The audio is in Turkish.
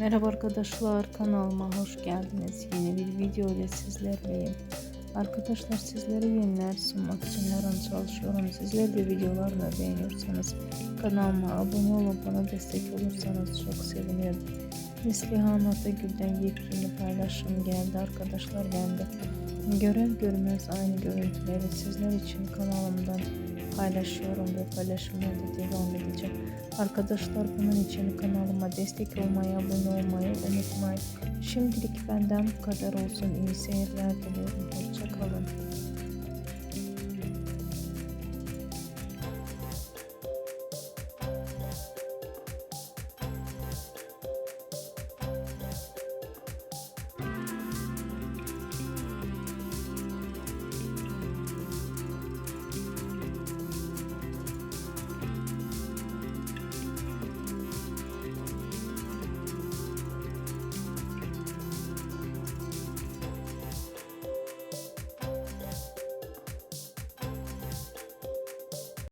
Merhaba arkadaşlar kanalıma hoş geldiniz. Yeni bir video ile sizlerleyim. Arkadaşlar sizlere yeniler sunmak için her an çalışıyorum. Sizler de videolarımı beğeniyorsanız kanalıma abone olup bana destek olursanız çok sevinirim. Neslihan Atagül'den yepyeni paylaşım geldi arkadaşlar ben de. Görer görmez aynı görüntüleri sizler için kanalımdan paylaşıyorum ve paylaşımaya da devam edeceğim. Arkadaşlar bunun için kanalıma destek olmayı, abone olmayı unutmayın. Şimdilik benden bu kadar olsun. İyi seyirler diliyorum. Hoşçakalın.